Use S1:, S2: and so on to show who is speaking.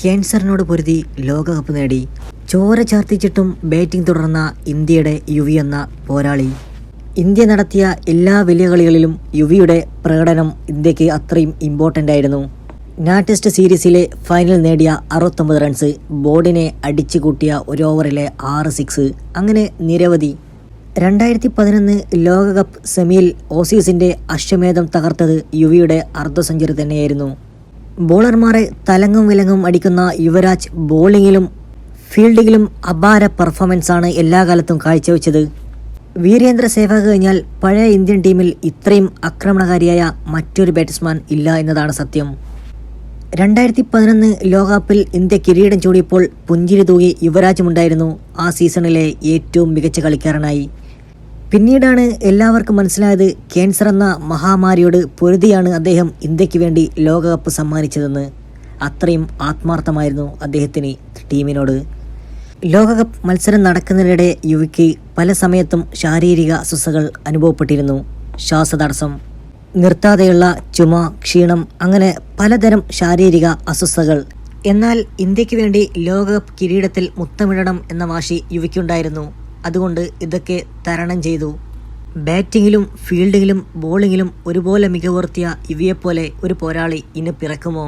S1: ക്യാൻസറിനോട് പൊരുതി ലോകകപ്പ് നേടി. ചോര ചാർത്തിച്ചിട്ടും ബാറ്റിംഗ് തുടർന്ന ഇന്ത്യയുടെ യുവി എന്ന പോരാളി. ഇന്ത്യ നടത്തിയ എല്ലാ വലിയ കളികളിലും യുവിയുടെ പ്രകടനം ഇന്ത്യയ്ക്ക് അത്രയും ഇമ്പോർട്ടന്റ് ആയിരുന്നു. നാറ്റസ്റ്റ് സീരീസിലെ ഫൈനൽ നേടിയ അറുപത്തൊമ്പത് റൺസ് ബോർഡിനെ അടിച്ചു കൂട്ടിയ ഒരു ഓവറിലെ ആറ് സിക്സ് അങ്ങനെ നിരവധി. രണ്ടായിരത്തി പതിനൊന്ന് ലോകകപ്പ് സെമിയിൽ ഓസീസിന്റെ അശ്വമേധം തകർത്തത് യുവിയുടെ അർദ്ധ സെഞ്ചുറി തന്നെയായിരുന്നു. ബോളർമാരെ തലങ്ങും വിലങ്ങും അടിക്കുന്ന യുവരാജ് ബോളിങ്ങിലും ഫീൽഡിങ്ങിലും അപാര പെർഫോമൻസാണ് എല്ലാ കാലത്തും കാഴ്ചവെച്ചത്. വീരേന്ദ്ര സേവാഗ് കഴിഞ്ഞാൽ പഴയ ഇന്ത്യൻ ടീമിൽ ഇത്രയും ആക്രമണകാരിയായ മറ്റൊരു ബാറ്റ്സ്മാൻ ഇല്ല എന്നതാണ് സത്യം. രണ്ടായിരത്തി പതിനൊന്ന് ലോകകപ്പിൽ ഇന്ത്യ കിരീടം ചൂടിയപ്പോൾ പുഞ്ചിരി തൂകി യുവരാജുമുണ്ടായിരുന്നു ആ സീസണിലെ ഏറ്റവും മികച്ച കളിക്കാരനായി. പിന്നീടാണ് എല്ലാവർക്കും മനസ്സിലായത് ക്യാൻസർ എന്ന മഹാമാരിയോട് പൊരുതിയാണ് അദ്ദേഹം ഇന്ത്യയ്ക്ക് വേണ്ടി ലോകകപ്പ് സമ്മാനിച്ചതെന്ന്. അത്രയും ആത്മാർത്ഥമായിരുന്നു അദ്ദേഹത്തിന് ടീമിനോട്. ലോകകപ്പ് മത്സരം നടക്കുന്നതിനിടെ യുവിക്ക് പല സമയത്തും ശാരീരിക അസ്വസ്ഥകൾ അനുഭവപ്പെട്ടിരുന്നു. ശ്വാസതടസ്സം നിർത്താതെയുള്ള ചുമ ക്ഷീണം അങ്ങനെ പലതരം ശാരീരിക അസ്വസ്ഥകൾ. എന്നാൽ ഇന്ത്യയ്ക്ക് വേണ്ടി ലോകകപ്പ് കിരീടത്തിൽ മുത്തമിടണം എന്ന വാശി യുവിക്കുണ്ടായിരുന്നു. അതുകൊണ്ട് ഇതൊക്കെ തരണം ചെയ്തു. ബാറ്റിങ്ങിലും ഫീൽഡിങ്ങിലും ബോളിങ്ങിലും ഒരുപോലെ മികവുർത്തിയ ഇവയെപ്പോലെ ഒരു പോരാളി ഇനി പിറക്കുമോ?